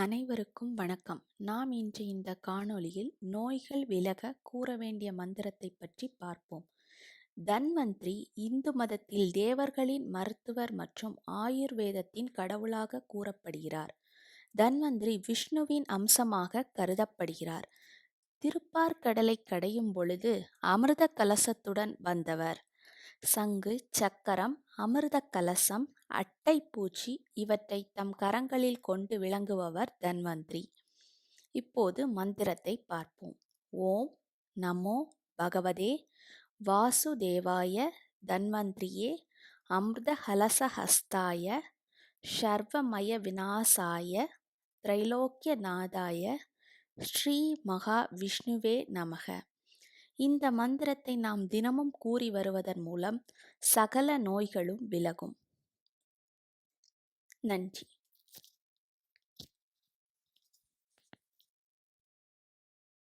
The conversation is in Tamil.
அனைவருக்கும் வணக்கம். நாம் இன்று இந்த காணொளியில் நோய்கள் விலக கூற வேண்டிய மந்திரத்தை பற்றி பார்ப்போம். தன்வந்திரி இந்து மதத்தில் தேவர்களின் மருத்துவர் மற்றும் ஆயுர்வேதத்தின் கடவுளாக கூறப்படுகிறார். தன்வந்திரி விஷ்ணுவின் அம்சமாக கருதப்படுகிறார். திருப்பார்கடலை கடையும் பொழுது அமிர்த கலசத்துடன் வந்தவர். சங்கு சக்கரம் அமிர்த கலசம் அட்டை பூச்சி இவற்றை தம் கரங்களில் கொண்டு விளங்குபவர் தன்வந்திரி. இப்போது மந்திரத்தை பார்ப்போம். ஓம் நமோ பகவதே. வாசுதேவாய தன்வந்திரியே. அமிர்த ஹலசஹஸ்தாய ஷர்வமய விநாசாய திரைலோக்கியநாதாய ஸ்ரீ மகா விஷ்ணுவே நமக. இந்த மந்திரத்தை நாம் தினமும் கூறி வருவதன் மூலம் சகல நோய்களும் விலகும். நன்றி.